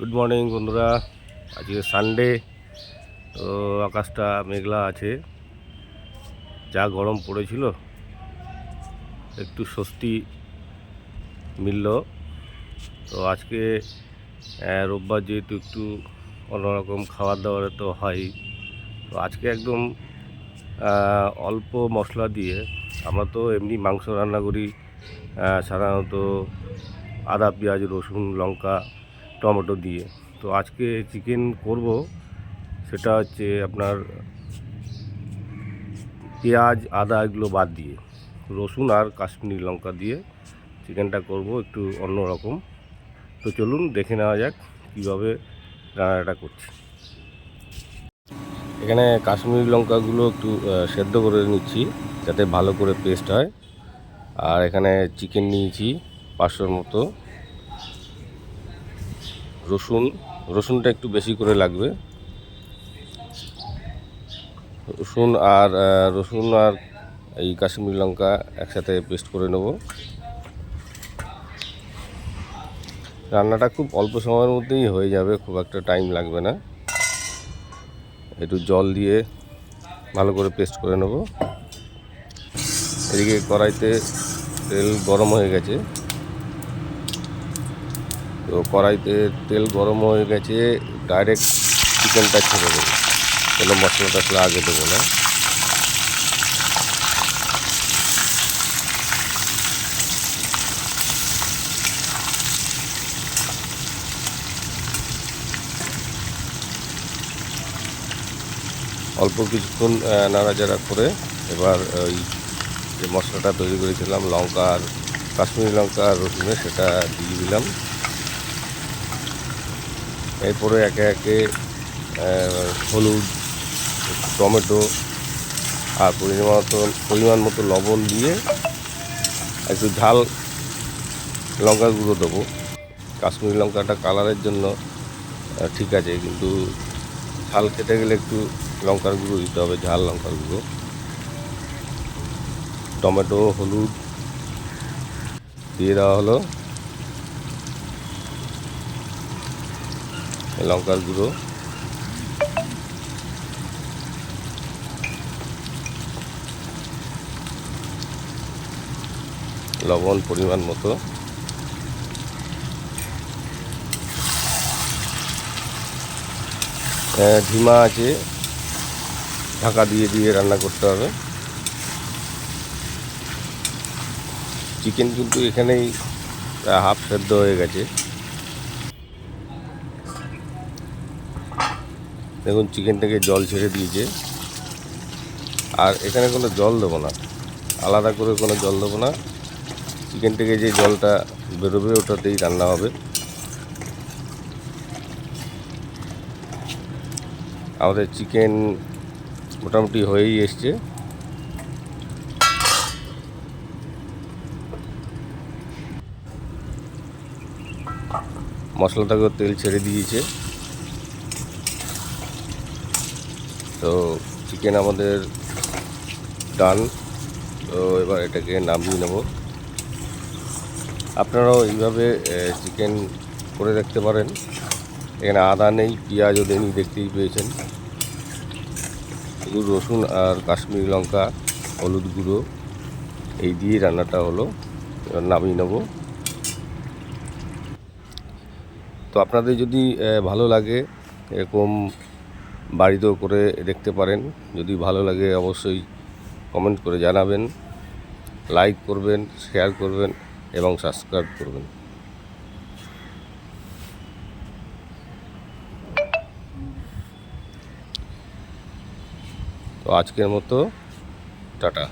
Good morning বন্ধুরা। আজকে Sunday তো আকাশটা মেঘলা আছে। যা গরম পড়েছিল, একটু স্বস্তি মিলল। তো আজকে রোববার যেহেতু একটু অন্যরকম খাবার দাবার তো হয়। তো আজকে একদম অল্প মশলা দিয়ে আমরা তো এমনি মাংস রান্না করি। সাধারণত আদা, পেঁয়াজ, রসুন, লঙ্কা টমেটো দিয়ে। তো আজকে চিকেন করব, সেটা হচ্ছে আপনার পেঁয়াজ, আদা এগুলো বাদ দিয়ে। রসুন আর কাশ্মীরি লঙ্কা দিয়ে চিকেনটা করব একটু অন্য রকম। তো চলুন দেখে নেওয়া যাক কীভাবে রান্নাটা করছি। এখানে কাশ্মীরি লঙ্কাগুলো একটু সেদ্ধ করে নিচ্ছি যাতে ভালো করে পেস্ট হয়। আর এখানে চিকেন নিয়েছি পাঁচশোর মতো। রসুন, রসুনটা একটু বেশি করে লাগবে। রসুন আর রসুন আর এই কাশ্মীরি লঙ্কা একসাথে পেস্ট করে নেব। রান্নাটা খুব অল্প সময়ের মধ্যেই হয়ে যাবে, খুব একটা টাইম লাগবে না। একটু জল দিয়ে ভালো করে পেস্ট করে নেব। এদিকে কড়াইতে তেল গরম হয়ে গেছে। তো কড়াইতে তেল গরম হয়ে গেছে ডাইরেক্ট চিকেনটা ছেড়ে দেবো। কোনো মশলা টশলা আগে দেবো না। অল্প কিছুক্ষণ নাড়াচাড়া করে এবার ওই যে মশলাটা তৈরি করেছিলাম, লঙ্কা আর কাশ্মীরি লঙ্কা আর রসুনে সেটা দিয়ে দিলাম। এরপরে একে একে হলুদ, টমেটো আর পরিমাণ মতো পরিমাণ মতো লবণ দিয়ে একটু ঝাল লঙ্কার গুঁড়ো দেবো। কাশ্মীরি লঙ্কাটা কালারের জন্য ঠিক আছে, কিন্তু ঝাল খেতে গেলে একটু লঙ্কার গুঁড়ো দিতে হবে, ঝাল লঙ্কার গুঁড়ো। টমেটো, হলুদ দিয়ে দেওয়া হলো। লঙ্কার গুঁড়ো। লবণ পরিমাণ মতো। হ্যাঁ, ধিমা আছে। ঢাকা দিয়ে দিয়ে রান্না করতে হবে। চিকেন কিন্তু এখানেই হাফ সেদ্ধ হয়ে গেছে। দেখুন চিকেন থেকে জল ছেড়ে দিয়েছে। আর এখানে কোনো জল দেবো না। আলাদা করে কোনো জল দেবো না। চিকেন থেকে যে জলটা বেরোবে, ওটাতেই রান্না হবে। আমাদের চিকেন মোটামুটি হয়েই এসছে। মশলাটাকেও তেল ছেড়ে দিয়েছে। তো চিকেন আমাদের ডান তো এবার এটাকে নামিয়ে নেব। আপনারাও এইভাবে চিকেন করে দেখতে পারেন। এখানে আদা নেই, পেঁয়াজও দেয়নি দেখতেই পেয়েছেন। শুধু রসুন আর কাশ্মীরি লঙ্কা, হলুদ গুঁড়ো, এই দিয়ে রান্নাটা হলো। এবার নামিয়ে নেব। তো আপনাদের যদি ভালো লাগে, এরকম বাড়িতেও করে দেখতে পারেন। যদি ভালো লাগে অবশ্যই কমেন্ট করে জানাবেন লাইক করবেন শেয়ার করবেন এবং সাবস্ক্রাইব করবেন। তো আজকের মতো, টাটা।